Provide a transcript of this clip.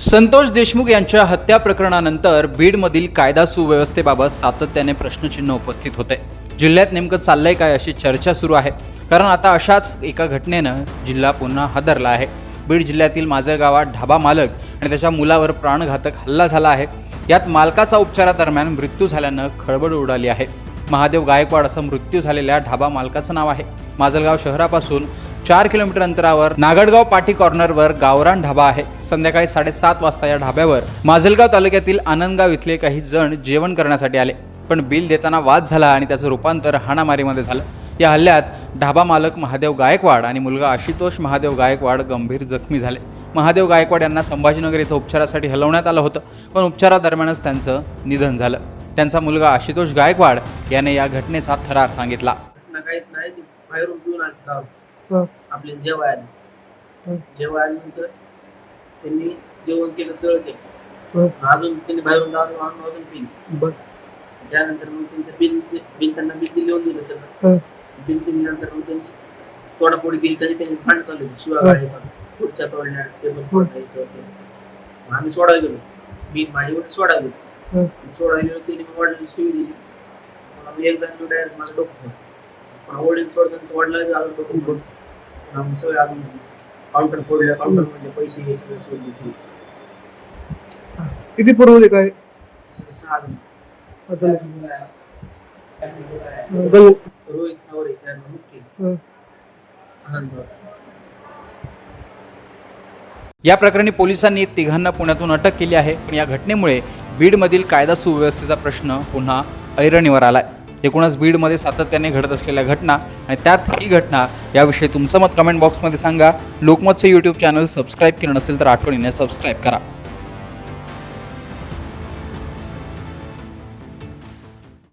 संतोष देशमुख यांच्या हत्या प्रकरणानंतर बीडमधील कायदा सुव्यवस्थेबाबत सातत्याने प्रश्नचिन्ह उपस्थित होते. जिल्ह्यात नेमकं चाललंय काय अशी चर्चा सुरू आहे. कारण आता अशाच एका घटनेनं जिल्हा पुन्हा हादरला आहे. बीड जिल्ह्यातील माजळगावात ढाबा मालक आणि त्याच्या मुलावर प्राणघातक हल्ला झाला आहे. यात मालकाचा उपचारादरम्यान मृत्यू झाल्यानं खळबळ उडाली आहे. महादेव गायकवाड असं मृत्यू झालेल्या ढाबा मालकाचं नाव आहे. माजलगाव शहरापासून चार किलोमीटर अंतरावर नागडगाव पाटी कॉर्नरवर गावरान ढाबा आहे. संध्याकाळी साडेसात वाजता या ढाब्यावर माजलगाव तालुक्यातील आनंदगाव इथले काही जण जेवण करण्यासाठी आले. पण बिल देताना वाद झाला आणि त्याचं रूपांतर हाणामारीमध्ये झालं. या हल्ल्यात ढाबा मालक महादेव गायकवाड आणि मुलगा आशुतोष महादेव गायकवाड गंभीर जखमी झाले. महादेव गायकवाड यांना संभाजीनगर इथं उपचारासाठी हलवण्यात आलं होतं. पण उपचारादरम्यानच त्यांचं निधन झालं. त्यांचा मुलगा आशुतोष गायकवाड याने या घटनेचा थरार सांगितला. ते हं. आपले जेव्हा आले हं. जेव्हा आल्यानंतर त्यांनी जेवण केलं सगळं केलं हं. अजून त्यांनी बाहेरून दारू आणून अजून पिली बर त्यानंतर मग त्यांचं बिल बिल त्यांना बिल दिले लिहून दिलं हं. सगळं बिल दिल्यानंतर मग त्यांनी तोडापोडी केली त्याची त्यांची भांडण चालू होती शिवाय हं. गाड्या खुर्च्या तोडल्या टेबल वगैरे. मग आम्ही सोडायला गेलो मी माझी वडील सोडायला गेलो हं. सोडायला गेलो त्यांनी मग वडिलांनी शिवी दिली मग आम्ही एक जण डायरेक्ट माझं डोकं फोडलं. पण वडील सोडताना वडिलांनी अजून डोकं फोडलं. आम्ही सगळे काउंटर फोडल्या काउंटरमध्ये पैसे हे सगळे सोडले किती पुरवले काय? सगळे सहा जण. आता गल रोहित थावरे त्यांना मुख्य. हं. या प्रकरणी पोलिसांनी तिघांना पुण्यातून अटक केली आहे. पण या घटनेमुळे बीडमधील कायदा सुव्यवस्थेचा प्रश्न पुन्हा ऐरणीवर आलाय. एकूणच बीडमध्ये सातत्याने घडत असलेल्या घटना आणि त्यात ही घटना याविषयी तुमचं मत कमेंट बॉक्समध्ये सांगा. लोकमतचं यूट्यूब चॅनल सबस्क्राईब केलं नसेल तर आठवणीने सबस्क्राईब करा.